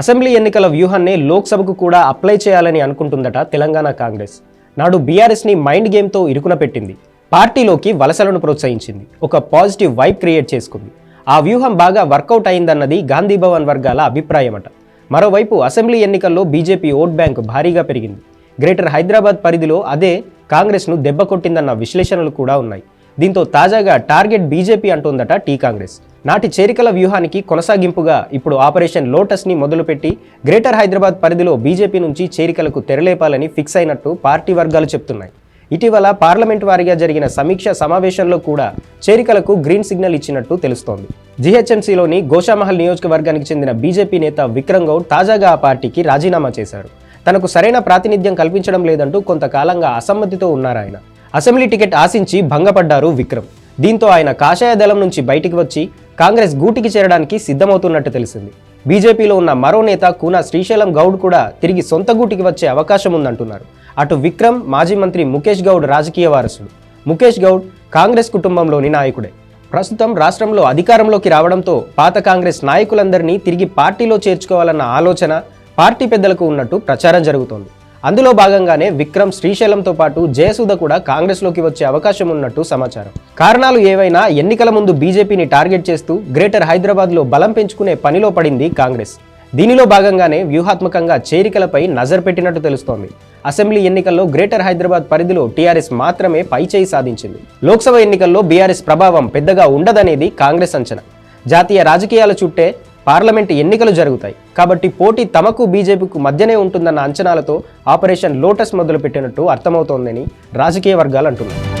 Assembly ఎన్నికల వ్యూహాన్ని లోక్సభకు కూడా అప్లై చేయాలని అనుకుంటుందట తెలంగాణ కాంగ్రెస్. నాడు బీఆర్ఎస్ని మైండ్ గేమ్తో ఇరుకున పెట్టింది. పార్టీలోకి వలసలను ప్రోత్సహించింది. ఒక పాజిటివ్ వైబ్ క్రియేట్ చేసుకుంది. ఆ వ్యూహం బాగా వర్కౌట్ అయిందన్నది గాంధీభవన్ వర్గాల అభిప్రాయమట. మరోవైపు అసెంబ్లీ ఎన్నికల్లో బీజేపీ ఓట్ బ్యాంక్ భారీగా పెరిగింది. గ్రేటర్ హైదరాబాద్ పరిధిలో అదే కాంగ్రెస్ను దెబ్బ కొట్టిందన్న విశ్లేషణలు కూడా ఉన్నాయి. దీంతో తాజాగా టార్గెట్ బీజేపీ అంటోందట టీ కాంగ్రెస్. నాటి చేరికల వ్యూహానికి కొనసాగింపుగా ఇప్పుడు ఆపరేషన్ లోటస్ని మొదలుపెట్టి గ్రేటర్ హైదరాబాద్ పరిధిలో బీజేపీ నుంచి చేరికలకు తెరలేపాలని ఫిక్స్ అయినట్టు పార్టీ వర్గాలు చెప్తున్నాయి. ఇటీవల పార్లమెంట్ వారీగా జరిగిన సమీక్ష సమావేశంలో కూడా చేరికలకు గ్రీన్ సిగ్నల్ ఇచ్చినట్టు తెలుస్తోంది. జీహెచ్ఎంసీలోని గోషామహల్ నియోజకవర్గానికి చెందిన బీజేపీ నేత విక్రమ్ గౌడ్ తాజాగా ఆ పార్టీకి రాజీనామా చేశారు. తనకు సరైన ప్రాతినిధ్యం కల్పించడం లేదంటూ కొంతకాలంగా అసమ్మతితో ఉన్నారాయన అసెంబ్లీ టికెట్ ఆశించి భంగపడ్డారు విక్రమ్. దీంతో ఆయన కాషాయ దళం నుంచి బయటికి వచ్చి కాంగ్రెస్ గూటికి చేరడానికి సిద్ధమవుతున్నట్టు తెలిసింది. బీజేపీలో ఉన్న మరో నేత కూనా శ్రీశైలం గౌడ్ కూడా తిరిగి సొంత గూటికి వచ్చే అవకాశం ఉందంటున్నారు. అటు విక్రమ్ మాజీ మంత్రి ముఖేష్ గౌడ్ రాజకీయ వారసుడు ముఖేష్ గౌడ్ కాంగ్రెస్ కుటుంబంలోని నాయకుడే. ప్రస్తుతం రాష్ట్రంలో అధికారంలోకి రావడంతో పాత కాంగ్రెస్ నాయకులందరినీ తిరిగి పార్టీలో చేర్చుకోవాలన్న ఆలోచన పార్టీ పెద్దలకు ఉన్నట్టు ప్రచారం జరుగుతోంది. అందులో భాగంగానే విక్రమ్ శ్రీశైలంతో పాటు జయసుధ కూడా కాంగ్రెస్లోకి వచ్చే అవకాశం ఉన్నట్టు సమాచారం. కారణాలు ఏవైనా ఎన్నికల ముందు బీజేపీని టార్గెట్ చేస్తూ గ్రేటర్ హైదరాబాద్లో బలం పెంచుకునే పనిలో పడింది కాంగ్రెస్. దీనిలో భాగంగానే వ్యూహాత్మకంగా చేరికలపై నజర్ పెట్టినట్టు తెలుస్తోంది. అసెంబ్లీ ఎన్నికల్లో గ్రేటర్ హైదరాబాద్ పరిధిలో టీఆర్ఎస్ మాత్రమే పైచేయి సాధించింది. లోక్సభ ఎన్నికల్లో బీఆర్ఎస్ ప్రభావం పెద్దగా ఉండదనేది కాంగ్రెస్ అంచనా. జాతీయ రాజకీయాల చుట్టే పార్లమెంట్ ఎన్నికలు జరుగుతాయి. కాబట్టి పోటీ తమకు బీజేపీకు మధ్యనే ఉంటుందన్న అంచనాలతో ఆపరేషన్ లోటస్ మొదలుపెట్టినట్టు అర్థమవుతోందని రాజకీయ వర్గాలు అంటున్నాయి.